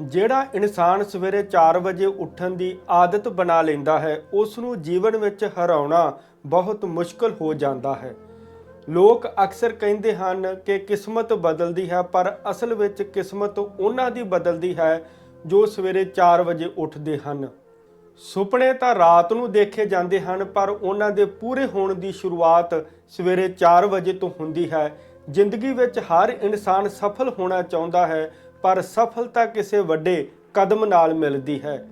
ਜਿਹੜਾ ਇਨਸਾਨ ਸਵੇਰੇ 4 ਵਜੇ ਉੱਠਣ ਦੀ ਆਦਤ ਬਣਾ ਲੈਂਦਾ ਹੈ ਉਸ ਨੂੰ ਜੀਵਨ ਵਿੱਚ ਹਰਾਉਣਾ ਬਹੁਤ ਮੁਸ਼ਕਲ ਹੋ ਜਾਂਦਾ ਹੈ। ਲੋਕ ਅਕਸਰ ਕਹਿੰਦੇ ਹਨ ਕਿ ਕਿਸਮਤ ਬਦਲਦੀ ਹੈ, ਪਰ ਅਸਲ ਵਿੱਚ ਕਿਸਮਤ ਉਹਨਾਂ ਦੀ ਬਦਲਦੀ ਹੈ ਜੋ ਸਵੇਰੇ 4 ਵਜੇ ਉੱਠਦੇ ਹਨ। ਸੁਪਨੇ ਤਾਂ ਰਾਤ ਨੂੰ ਦੇਖੇ ਜਾਂਦੇ ਹਨ, ਪਰ ਉਹਨਾਂ ਦੇ ਪੂਰੇ ਹੋਣ ਦੀ ਸ਼ੁਰੂਆਤ ਸਵੇਰੇ 4 ਵਜੇ ਤੋਂ ਹੁੰਦੀ ਹੈ। ਜ਼ਿੰਦਗੀ ਵਿੱਚ ਹਰ ਇਨਸਾਨ ਸਫਲ ਹੋਣਾ ਚਾਹੁੰਦਾ ਹੈ ਪਰ ਸਫਲਤਾ ਕਿਸੇ ਵੱਡੇ ਕਦਮ ਨਾਲ ਮਿਲਦੀ ਹੈ।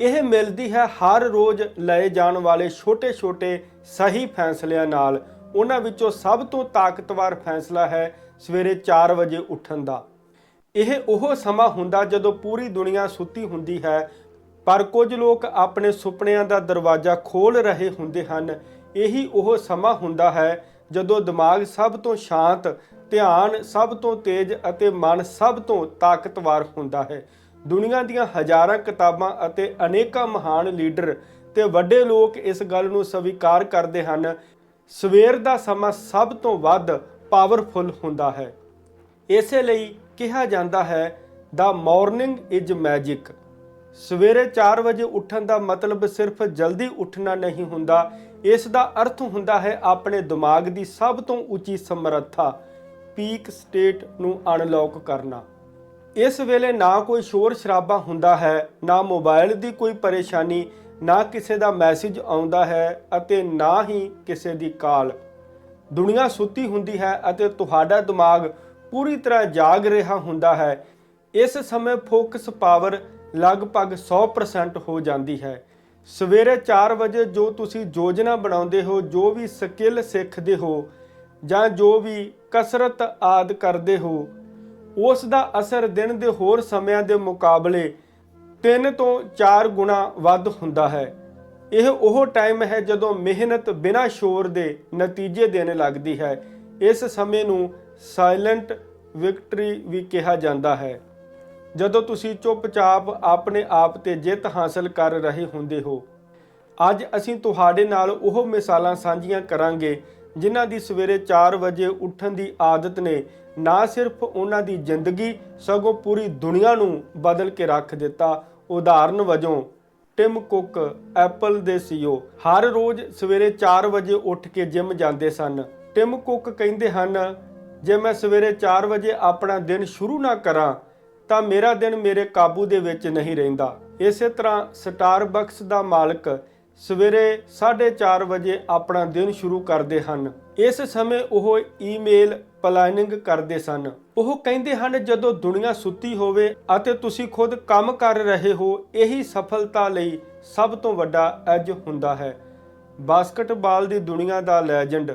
ਇਹ ਮਿਲਦੀ ਹੈ ਹਰ ਰੋਜ਼ ਲਏ ਜਾਣ ਵਾਲੇ ਛੋਟੇ-ਛੋਟੇ ਸਹੀ ਫੈਸਲਿਆਂ ਨਾਲ। ਉਹਨਾਂ ਵਿੱਚੋਂ ਸਭ ਤੋਂ ਤਾਕਤਵਰ ਫੈਸਲਾ ਹੈ ਸਵੇਰੇ 4 ਵਜੇ ਉੱਠਣ ਦਾ। ਇਹ ਉਹ ਸਮਾਂ ਹੁੰਦਾ ਜਦੋਂ ਪੂਰੀ ਦੁਨੀਆ ਸੁੱਤੀ ਹੁੰਦੀ ਹੈ, ਪਰ ਕੁਝ ਲੋਕ ਆਪਣੇ ਸੁਪਨਿਆਂ ਦਾ ਦਰਵਾਜ਼ਾ ਖੋਲ ਰਹੇ ਹੁੰਦੇ ਹਨ। ਇਹੀ ਉਹ ਸਮਾਂ ਹੁੰਦਾ ਹੈ ਜਦੋਂ ਦਿਮਾਗ ਸਭ ਤੋਂ ਸ਼ਾਂਤ ਧਿਆਨ ਸਭ ਤੋਂ ਤੇਜ਼ ਅਤੇ ਮਨ ਸਭ ਤੋਂ ਤਾਕਤਵਰ ਹੁੰਦਾ ਹੈ। ਦੁਨੀਆ ਦੀਆਂ ਹਜ਼ਾਰਾਂ ਕਿਤਾਬਾਂ ਅਤੇ ਅਨੇਕਾਂ ਮਹਾਨ ਲੀਡਰ ਤੇ ਵੱਡੇ ਲੋਕ ਇਸ ਗੱਲ ਨੂੰ ਸਵੀਕਾਰ ਕਰਦੇ ਹਨ, ਸਵੇਰ ਦਾ ਸਮਾਂ ਸਭ ਤੋਂ ਵੱਧ ਪਾਵਰਫੁਲ ਹੁੰਦਾ ਹੈ। ਇਸੇ ਲਈ ਕਿਹਾ ਜਾਂਦਾ ਹੈ ਦਾ ਮਾਰਨਿੰਗ ਇਜ਼ ਮੈਜਿਕ ਸਵੇਰੇ 4 ਵਜੇ ਉੱਠਣ ਦਾ ਮਤਲਬ ਸਿਰਫ ਜਲਦੀ ਉੱਠਣਾ ਨਹੀਂ ਹੁੰਦਾ। ਇਸ ਦਾ ਅਰਥ ਹੁੰਦਾ ਹੈ ਆਪਣੇ ਦਿਮਾਗ ਦੀ ਸਭ ਤੋਂ ਉੱਚੀ ਸਮਰੱਥਾ। ਪੀਕ ਸਟੇਟ ਨੂੰ ਅਨਲੌਕ ਕਰਨਾ। ਇਸ ਵੇਲੇ ਨਾ ਕੋਈ ਸ਼ੋਰ ਸ਼ਰਾਬਾ ਹੁੰਦਾ ਹੈ, ਨਾ ਮੋਬਾਈਲ ਦੀ ਕੋਈ ਪਰੇਸ਼ਾਨੀ, ਨਾ ਕਿਸੇ ਦਾ ਮੈਸੇਜ ਆਉਂਦਾ ਹੈ ਅਤੇ ਨਾ ਹੀ ਕਿਸੇ ਦੀ ਕਾਲ। ਦੁਨੀਆ ਸੁੱਤੀ ਹੁੰਦੀ ਹੈ ਅਤੇ ਤੁਹਾਡਾ ਦਿਮਾਗ ਪੂਰੀ ਤਰ੍ਹਾਂ ਜਾਗ ਰਿਹਾ ਹੁੰਦਾ ਹੈ। ਇਸ ਸਮੇਂ ਫੋਕਸ ਪਾਵਰ ਲਗਭਗ 100% ਹੋ ਜਾਂਦੀ ਹੈ। ਸਵੇਰੇ 4 ਵਜੇ ਜੋ ਤੁਸੀਂ ਯੋਜਨਾ ਬਣਾਉਂਦੇ ਹੋ, ਜੋ ਵੀ ਸਕਿੱਲ ਸਿੱਖਦੇ ਹੋ ਜਾਂ ਜੋ ਵੀ ਕਸਰਤ ਆਦ ਕਰਦੇ ਹੋ, ਉਸ ਦਾ ਅਸਰ ਦਿਨ ਦੇ ਹੋਰ ਸਮਿਆਂ ਦੇ ਮੁਕਾਬਲੇ 3 ਤੋਂ 4 ਗੁਣਾ ਵੱਧ ਹੁੰਦਾ ਹੈ। ਇਹ ਉਹ ਟਾਈਮ ਹੈ ਜਦੋਂ ਮਿਹਨਤ ਬਿਨਾਂ ਸ਼ੋਰ ਦੇ ਨਤੀਜੇ ਦੇਣ ਲੱਗਦੀ ਹੈ। ਇਸ ਸਮੇਂ ਨੂੰ ਸਾਇਲੈਂਟ ਵਿਕਟਰੀ ਵੀ ਕਿਹਾ ਜਾਂਦਾ ਹੈ। ਜਦੋਂ ਤੁਸੀਂ ਚੁੱਪਚਾਪ ਆਪਣੇ ਆਪ ਤੇ ਜਿੱਤ ਹਾਸਲ ਕਰ ਰਹੇ ਹੁੰਦੇ ਹੋ, ਅੱਜ ਅਸੀਂ ਤੁਹਾਡੇ ਨਾਲ ਉਹ ਮਿਸਾਲਾਂ ਸਾਂਝੀਆਂ ਕਰਾਂਗੇ ਜਿਨ੍ਹਾਂ ਦੀ ਸਵੇਰੇ 4 ਵਜੇ ਉੱਠਣ ਦੀ ਆਦਤ ਨੇ ਨਾ ਸਿਰਫ ਉਹਨਾਂ ਦੀ ਜ਼ਿੰਦਗੀ, ਸਗੋਂ ਪੂਰੀ ਦੁਨੀਆ ਨੂੰ ਬਦਲ ਕੇ ਰੱਖ ਦਿੱਤਾ। ਉਦਾਹਰਨ ਵਜੋਂ, ਟਿਮ ਕੁੱਕ, ਐਪਲ ਦੇ ਸੀਓ ਹਰ ਰੋਜ਼ ਸਵੇਰੇ 4 ਵਜੇ ਉੱਠ ਕੇ ਜਿਮ ਜਾਂਦੇ ਸਨ। ਟਿਮ ਕੁੱਕ ਕਹਿੰਦੇ ਹਨ, ਜੇ ਮੈਂ ਸਵੇਰੇ 4 ਵਜੇ ਆਪਣਾ ਦਿਨ ਸ਼ੁਰੂ ਨਾ ਕਰਾਂ, ਤਾਂ ਮੇਰਾ ਦਿਨ ਮੇਰੇ ਕਾਬੂ ਦੇ ਵਿੱਚ ਨਹੀਂ ਰਹਿੰਦਾ। ਇਸੇ ਤਰ੍ਹਾਂ ਸਟਾਰਬਕਸ ਦਾ ਮਾਲਕ ਸਵੇਰੇ 4:30 ਵਜੇ ਆਪਣਾ ਦਿਨ ਸ਼ੁਰੂ ਕਰਦੇ ਹਨ। ਇਸ ਸਮੇਂ ਉਹ ਈਮੇਲ ਪਲਾਨਿੰਗ ਕਰਦੇ ਸਨ। ਉਹ ਕਹਿੰਦੇ ਹਨ, ਜਦੋਂ ਦੁਨੀਆ ਸੁੱਤੀ ਹੋਵੇ ਅਤੇ ਤੁਸੀਂ ਖੁਦ ਕੰਮ ਕਰ ਰਹੇ ਹੋ, ਇਹੀ ਸਫਲਤਾ ਲਈ ਸਭ ਤੋਂ ਵੱਡਾ ਐਜ ਹੁੰਦਾ ਹੈ। ਬਾਸਕਟਬਾਲ ਦੀ ਦੁਨੀਆ ਦਾ ਲੈਜੈਂਡ।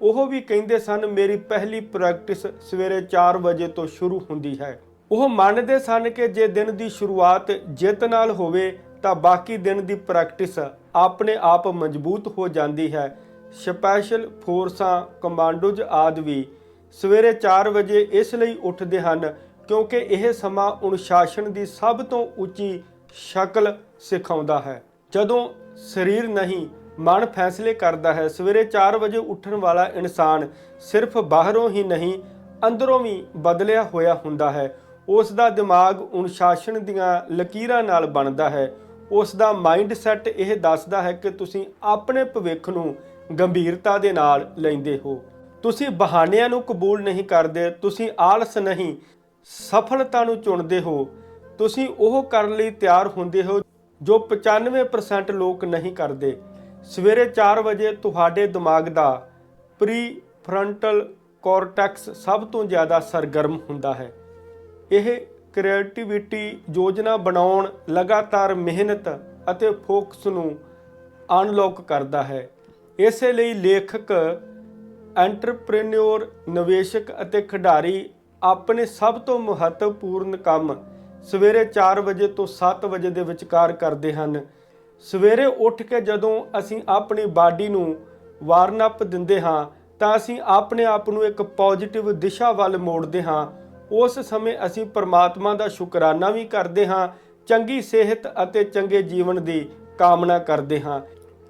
ਉਹ ਵੀ ਕਹਿੰਦੇ ਸਨ, ਮੇਰੀ ਪਹਿਲੀ ਪ੍ਰੈਕਟਿਸ ਸਵੇਰੇ 4 ਵਜੇ ਤੋਂ ਸ਼ੁਰੂ ਹੁੰਦੀ ਹੈ। ਉਹ ਮੰਨਦੇ ਸਨ ਕਿ ਜੇ ਦਿਨ ਦੀ ਸ਼ੁਰੂਆਤ ਜਿੱਤ ਨਾਲ ਹੋਵੇ, ਤਾਂ ਬਾਕੀ ਦਿਨ ਦੀ ਪ੍ਰੈਕਟਿਸ ਆਪਣੇ ਆਪ ਮਜ਼ਬੂਤ ਹੋ ਜਾਂਦੀ ਹੈ। ਸਪੈਸ਼ਲ ਫੋਰਸਾਂ, ਕਮਾਂਡੋਜ਼ ਆਦਿ ਵੀ ਸਵੇਰੇ 4 ਵਜੇ ਇਸ ਲਈ ਉੱਠਦੇ ਹਨ ਕਿਉਂਕਿ ਇਹ ਸਮਾਂ ਅਨੁਸ਼ਾਸਨ ਦੀ ਸਭ ਤੋਂ ਉੱਚੀ ਸ਼ਕਲ ਸਿਖਾਉਂਦਾ ਹੈ। ਜਦੋਂ ਸਰੀਰ ਨਹੀਂ, ਮਨ ਫੈਸਲੇ ਕਰਦਾ ਹੈ, ਸਵੇਰੇ 4 ਵਜੇ ਉੱਠਣ ਵਾਲਾ ਇਨਸਾਨ ਸਿਰਫ ਬਾਹਰੋਂ ਹੀ ਨਹੀਂ, ਅੰਦਰੋਂ ਵੀ ਬਦਲਿਆ ਹੋਇਆ ਹੁੰਦਾ ਹੈ। ਉਸ ਦਾ ਦਿਮਾਗ ਅਨੁਸ਼ਾਸਨ ਦੀਆਂ ਲਕੀਰਾਂ ਨਾਲ ਬਣਦਾ ਹੈ। ਉਸ ਦਾ ਮਾਈਂਡ ਸੈਟ ਇਹ ਦੱਸਦਾ ਹੈ ਕਿ ਤੁਸੀਂ ਆਪਣੇ ਭਵਿੱਖ ਨੂੰ ਗੰਭੀਰਤਾ ਦੇ ਨਾਲ ਲੈਂਦੇ ਹੋ। ਤੁਸੀਂ ਬਹਾਨਿਆਂ ਨੂੰ ਕਬੂਲ ਨਹੀਂ ਕਰਦੇ, ਤੁਸੀਂ ਆਲਸ ਨਹੀਂ, ਸਫਲਤਾ ਨੂੰ ਚੁਣਦੇ ਹੋ। ਤੁਸੀਂ ਉਹ ਕਰਨ ਲਈ ਤਿਆਰ ਹੁੰਦੇ ਹੋ ਜੋ 95% ਲੋਕ ਨਹੀਂ ਕਰਦੇ। ਸਵੇਰੇ 4 ਵਜੇ ਤੁਹਾਡੇ ਦਿਮਾਗ ਦਾ ਪ੍ਰੀ ਫਰੰਟਲ ਕੋਰਟੈਕਸ ਸਭ ਤੋਂ ਜ਼ਿਆਦਾ ਸਰਗਰਮ ਹੁੰਦਾ ਹੈ। ਇਹ ਕ੍ਰੀਏਟੀਵਿਟੀ ਯੋਜਨਾ ਬਣਾਉਣ ਲਗਾਤਾਰ ਮਿਹਨਤ ਅਤੇ ਫੋਕਸ ਨੂੰ ਅਨਲੌਕ ਕਰਦਾ ਹੈ। ਇਸੇ ਲਈ ਲੇਖਕ, ਐਂਟਰਪ੍ਰੈਨਿਓਰ, ਨਿਵੇਸ਼ਕ ਅਤੇ ਖਿਡਾਰੀ ਆਪਣੇ ਸਭ ਤੋਂ ਮਹੱਤਵਪੂਰਨ ਕੰਮ ਸਵੇਰੇ 4 ਵਜੇ ਤੋਂ 7 ਵਜੇ ਦੇ ਵਿਚਕਾਰ ਕਰਦੇ ਹਨ। ਸਵੇਰੇ ਉੱਠ ਕੇ ਜਦੋਂ ਅਸੀਂ ਆਪਣੀ ਬਾਡੀ ਨੂੰ ਵਾਰਨ ਅਪ ਦਿੰਦੇ ਹਾਂ ਤਾਂ ਅਸੀਂ ਆਪਣੇ ਆਪ ਨੂੰ ਇੱਕ ਪੋਜ਼ਿਟਿਵ ਦਿਸ਼ਾ ਵੱਲ ਮੋੜਦੇ ਹਾਂ। ਉਸ ਸਮੇਂ ਅਸੀਂ ਪਰਮਾਤਮਾ ਦਾ ਸ਼ੁਕਰਾਨਾ ਵੀ ਕਰਦੇ ਹਾਂ, ਚੰਗੀ ਸਿਹਤ ਅਤੇ ਚੰਗੇ ਜੀਵਨ ਦੀ ਕਾਮਨਾ ਕਰਦੇ ਹਾਂ।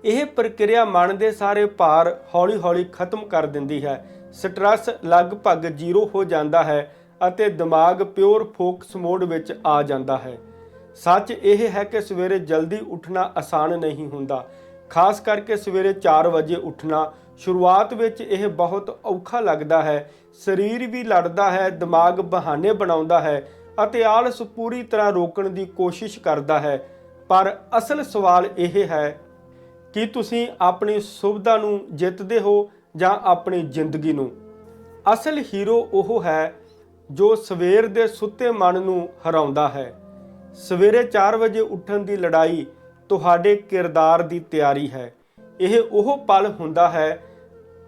ਇਹ ਪ੍ਰਕਿਰਿਆ ਮਨ ਦੇ ਸਾਰੇ ਭਾਰ ਹੌਲੀ-ਹੌਲੀ ਖਤਮ ਕਰ ਦਿੰਦੀ ਹੈ। ਸਟ੍ਰੈਸ ਲਗਭਗ ਜ਼ੀਰੋ ਹੋ ਜਾਂਦਾ ਹੈ ਅਤੇ ਦਿਮਾਗ ਪਿਓਰ ਫੋਕਸ ਮੋਡ ਵਿੱਚ ਆ ਜਾਂਦਾ ਹੈ। ਸੱਚ ਇਹ ਹੈ ਕਿ ਸਵੇਰੇ ਜਲਦੀ ਉੱਠਣਾ ਆਸਾਨ ਨਹੀਂ ਹੁੰਦਾ। ਖਾਸ ਕਰਕੇ ਸਵੇਰੇ 4 ਵਜੇ ਉੱਠਣਾ ਸ਼ੁਰੂਆਤ ਵਿੱਚ ਇਹ ਬਹੁਤ ਔਖਾ ਲੱਗਦਾ ਹੈ। ਸਰੀਰ ਵੀ ਲੜਦਾ ਹੈ, ਦਿਮਾਗ ਬਹਾਨੇ ਬਣਾਉਂਦਾ ਹੈ ਅਤੇ ਆਲਸ ਪੂਰੀ ਤਰ੍ਹਾਂ ਰੋਕਣ ਦੀ ਕੋਸ਼ਿਸ਼ ਕਰਦਾ ਹੈ। ਪਰ ਅਸਲ ਸਵਾਲ ਇਹ ਹੈ ਕਿ ਤੁਸੀਂ ਆਪਣੀ ਸੁਵਿਧਾ ਨੂੰ ਜਿੱਤਦੇ ਹੋ ਜਾਂ ਆਪਣੀ ਜ਼ਿੰਦਗੀ ਨੂੰ। ਅਸਲ ਹੀਰੋ ਉਹ ਹੈ ਜੋ ਸਵੇਰ ਦੇ ਸੁੱਤੇ ਮਨ ਨੂੰ ਹਰਾਉਂਦਾ ਹੈ। ਸਵੇਰੇ 4 ਵਜੇ ਉੱਠਣ ਦੀ ਲੜਾਈ ਤੁਹਾਡੇ ਕਿਰਦਾਰ ਦੀ ਤਿਆਰੀ ਹੈ। ਇਹ ਉਹ ਪਲ ਹੁੰਦਾ ਹੈ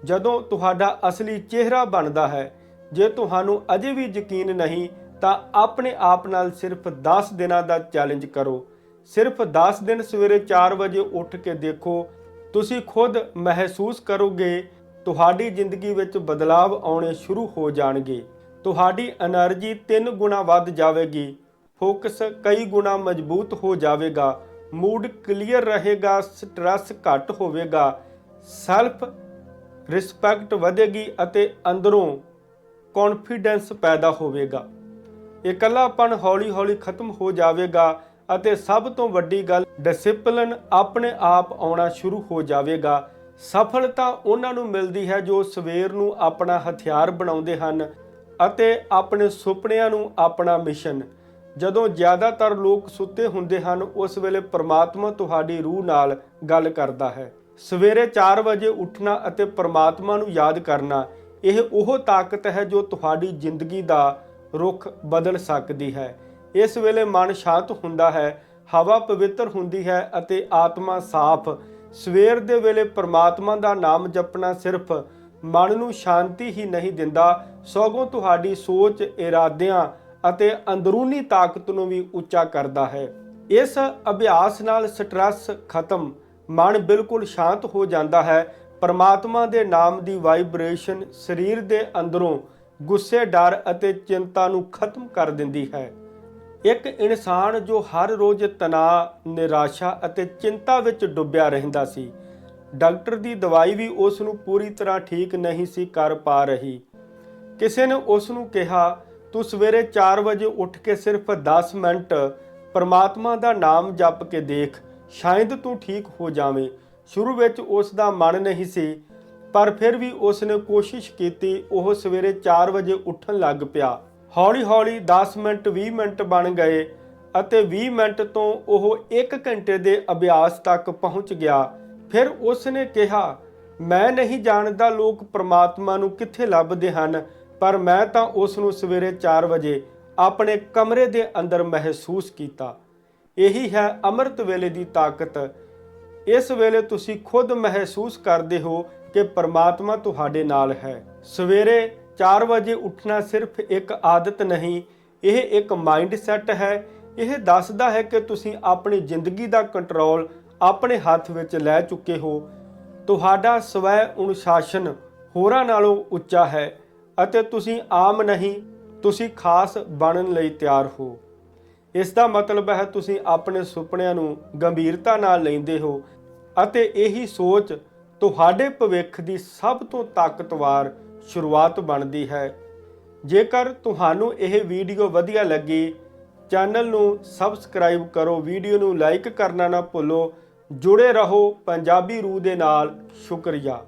ਜਦੋਂ ਤੁਹਾਡਾ ਅਸਲੀ ਚਿਹਰਾ ਬਣਦਾ ਹੈ, ਜੇ ਤੁਹਾਨੂੰ ਅਜੇ ਵੀ ਯਕੀਨ ਨਹੀਂ, ਤਾਂ ਆਪਣੇ ਆਪ ਨਾਲ ਸਿਰਫ 10 ਦਿਨਾਂ ਦਾ ਚੈਲੰਜ ਕਰੋ। ਸਿਰਫ 10 ਦਿਨ ਸਵੇਰੇ 4 ਵਜੇ ਉੱਠ ਕੇ ਦੇਖੋ, ਤੁਸੀਂ ਖੁਦ ਮਹਿਸੂਸ ਕਰੋਗੇ, ਤੁਹਾਡੀ ਜ਼ਿੰਦਗੀ ਵਿੱਚ ਬਦਲਾਵ ਆਉਣੇ ਸ਼ੁਰੂ ਹੋ ਜਾਣਗੇ। ਤੁਹਾਡੀ એનર્ਜੀ ਤਿੰਨ ਗੁਣਾ ਵੱਧ ਜਾਵੇਗੀ ਫੋਕਸ ਕਈ ਗੁਣਾ ਮਜ਼ਬੂਤ ਹੋ ਜਾਵੇਗਾ ਮੂਡ ਕਲੀਅਰ ਰਹੇਗਾ ਸਟ੍ਰੈਸ ਘੱਟ ਹੋਵੇਗਾ ਸੈਲਫ ਰਿਸਪੈਕਟ ਵਧੇਗੀ ਅਤੇ ਅੰਦਰੋਂ ਕੌਨਫੀਡੈਂਸ ਪੈਦਾ ਹੋਵੇਗਾ। ਇਕੱਲਾਪਣ ਹੌਲੀ-ਹੌਲੀ ਖਤਮ ਹੋ ਜਾਵੇਗਾ ਅਤੇ ਸਭ ਤੋਂ ਵੱਡੀ ਗੱਲ ਡਿਸਪਲਿਨ ਆਪਣੇ ਆਪ ਆਉਣਾ ਸ਼ੁਰੂ ਹੋ ਜਾਵੇਗਾ। ਸਫਲਤਾ ਉਹਨਾਂ ਨੂੰ ਮਿਲਦੀ ਹੈ ਜੋ ਸਵੇਰ ਨੂੰ ਆਪਣਾ ਹਥਿਆਰ ਬਣਾਉਂਦੇ ਹਨ ਅਤੇ ਆਪਣੇ ਸੁਪਨਿਆਂ ਨੂੰ ਆਪਣਾ ਮਿਸ਼ਨ। ਜਦੋਂ ਜ਼ਿਆਦਾਤਰ ਲੋਕ ਸੁੱਤੇ ਹੁੰਦੇ ਹਨ, ਉਸ ਵੇਲੇ ਪ੍ਰਮਾਤਮਾ ਤੁਹਾਡੀ ਰੂਹ ਨਾਲ ਗੱਲ ਕਰਦਾ ਹੈ। ਸਵੇਰੇ 4 ਵਜੇ ਉੱਠਣਾ ਅਤੇ ਪਰਮਾਤਮਾ ਨੂੰ ਯਾਦ ਕਰਨਾ, ਇਹ ਉਹ ਤਾਕਤ ਹੈ ਜੋ ਤੁਹਾਡੀ ਜ਼ਿੰਦਗੀ ਦਾ ਰੁਖ ਬਦਲ ਸਕਦੀ ਹੈ। ਇਸ ਵੇਲੇ ਮਨ ਸ਼ਾਂਤ ਹੁੰਦਾ ਹੈ, ਹਵਾ ਪਵਿੱਤਰ ਹੁੰਦੀ ਹੈ ਅਤੇ ਆਤਮਾ ਸਾਫ਼। ਸਵੇਰ ਦੇ ਵੇਲੇ ਪਰਮਾਤਮਾ ਦਾ ਨਾਮ ਜਪਣਾ ਸਿਰਫ ਮਨ ਨੂੰ ਸ਼ਾਂਤੀ ਹੀ ਨਹੀਂ ਦਿੰਦਾ, ਸਗੋਂ ਤੁਹਾਡੀ ਸੋਚ, ਇਰਾਦਿਆਂ ਅਤੇ ਅੰਦਰੂਨੀ ਤਾਕਤ ਨੂੰ ਵੀ ਉੱਚਾ ਕਰਦਾ ਹੈ। ਇਸ ਅਭਿਆਸ ਨਾਲ ਸਟ੍ਰੈਸ ਖਤਮ ਮਨ ਬਿਲਕੁਲ ਸ਼ਾਂਤ ਹੋ ਜਾਂਦਾ ਹੈ। ਪਰਮਾਤਮਾ ਦੇ ਨਾਮ ਦੀ ਵਾਈਬ੍ਰੇਸ਼ਨ ਸਰੀਰ ਦੇ ਅੰਦਰੋਂ ਗੁੱਸੇ, ਡਰ ਅਤੇ ਚਿੰਤਾ ਨੂੰ ਖਤਮ ਕਰ ਦਿੰਦੀ ਹੈ। ਇੱਕ ਇਨਸਾਨ ਜੋ ਹਰ ਰੋਜ਼ ਤਣਾਅ, ਨਿਰਾਸ਼ਾ ਅਤੇ ਚਿੰਤਾ ਵਿੱਚ ਡੁੱਬਿਆ ਰਹਿੰਦਾ ਸੀ। ਡਾਕਟਰ ਦੀ ਦਵਾਈ ਵੀ ਉਸ ਨੂੰ ਪੂਰੀ ਤਰ੍ਹਾਂ ਠੀਕ ਨਹੀਂ ਸੀ ਕਰ ਪਾ ਰਹੀ। ਕਿਸੇ ਨੇ ਉਸ ਨੂੰ ਕਿਹਾ, ਤੂੰ ਸਵੇਰੇ 4 ਵਜੇ ਉੱਠ ਕੇ ਸਿਰਫ 10 ਮਿੰਟ ਪਰਮਾਤਮਾ ਦਾ ਨਾਮ ਜਪ ਕੇ ਦੇਖ। ਸ਼ਾਇਦ ਤੂੰ ਠੀਕ ਹੋ ਜਾਵੇਂ। ਸ਼ੁਰੂ ਵਿੱਚ ਉਸ ਦਾ ਮਨ ਨਹੀਂ ਸੀ, ਪਰ ਫਿਰ ਵੀ ਉਸ ਨੇ ਕੋਸ਼ਿਸ਼ ਕੀਤੀ, ਉਹ ਸਵੇਰੇ 4 ਵਜੇ ਉੱਠਣ ਲੱਗ ਪਿਆ। ਹੌਲੀ-ਹੌਲੀ 10 ਮਿੰਟ 20 ਮਿੰਟ ਬਣ ਗਏ ਅਤੇ 20 ਮਿੰਟ ਤੋਂ ਉਹ 1 ਘੰਟੇ ਦੇ ਅਭਿਆਸ ਤੱਕ ਪਹੁੰਚ ਗਿਆ। ਫਿਰ ਉਸ ਨੇ ਕਿਹਾ, ਮੈਂ ਨਹੀਂ ਜਾਣਦਾ ਲੋਕ ਪ੍ਰਮਾਤਮਾ ਨੂੰ ਕਿੱਥੇ ਲੱਭਦੇ ਹਨ, ਪਰ ਮੈਂ ਤਾਂ ਉਸ ਨੂੰ ਸਵੇਰੇ 4 ਵਜੇ ਆਪਣੇ ਕਮਰੇ ਦੇ ਅੰਦਰ ਮਹਿਸੂਸ ਕੀਤਾ। ਇਹੀ ਹੈ ਅੰਮ੍ਰਿਤ ਵੇਲੇ ਦੀ ਤਾਕਤ। ਇਸ ਵੇਲੇ ਤੁਸੀਂ ਖੁਦ ਮਹਿਸੂਸ ਕਰਦੇ ਹੋ ਕਿ ਪਰਮਾਤਮਾ ਤੁਹਾਡੇ ਨਾਲ ਹੈ। ਸਵੇਰੇ 4 ਵਜੇ ਉੱਠਣਾ ਸਿਰਫ ਇੱਕ ਆਦਤ ਨਹੀਂ, ਇਹ ਇੱਕ ਮਾਈਂਡ ਸੈਟ ਹੈ। ਇਹ ਦੱਸਦਾ ਹੈ ਕਿ ਤੁਸੀਂ ਆਪਣੀ ਜ਼ਿੰਦਗੀ ਦਾ ਕੰਟਰੋਲ ਆਪਣੇ ਹੱਥ ਵਿੱਚ ਲੈ ਚੁੱਕੇ ਹੋ। ਤੁਹਾਡਾ ਸਵੈ ਅਨੁਸ਼ਾਸਨ ਹੋਰਾਂ ਨਾਲੋਂ ਉੱਚਾ ਹੈ ਅਤੇ ਤੁਸੀਂ ਆਮ ਨਹੀਂ, ਤੁਸੀਂ ਖਾਸ ਬਣਨ ਲਈ ਤਿਆਰ ਹੋ। ਇਸ ਦਾ ਮਤਲਬ ਹੈ ਤੁਸੀਂ ਆਪਣੇ ਸੁਪਨਿਆਂ ਨੂੰ ਗੰਭੀਰਤਾ ਨਾਲ ਲੈਂਦੇ ਹੋ ਅਤੇ ਇਹੀ ਸੋਚ ਤੁਹਾਡੇ ਭਵਿੱਖ ਦੀ ਸਭ ਤੋਂ ਤਾਕਤਵਾਰ ਸ਼ੁਰੂਆਤ ਬਣਦੀ ਹੈ। ਜੇਕਰ ਤੁਹਾਨੂੰ ਇਹ ਵੀਡੀਓ ਵਧੀਆ ਲੱਗੀ, ਚੈਨਲ ਨੂੰ ਸਬਸਕ੍ਰਾਈਬ ਕਰੋ, ਵੀਡੀਓ ਨੂੰ ਲਾਈਕ ਕਰਨਾ ਨਾ ਭੁੱਲੋ, ਜੁੜੇ ਰਹੋ ਪੰਜਾਬੀ ਰੂਹ ਦੇ ਨਾਲ। ਸ਼ੁਕਰੀਆ।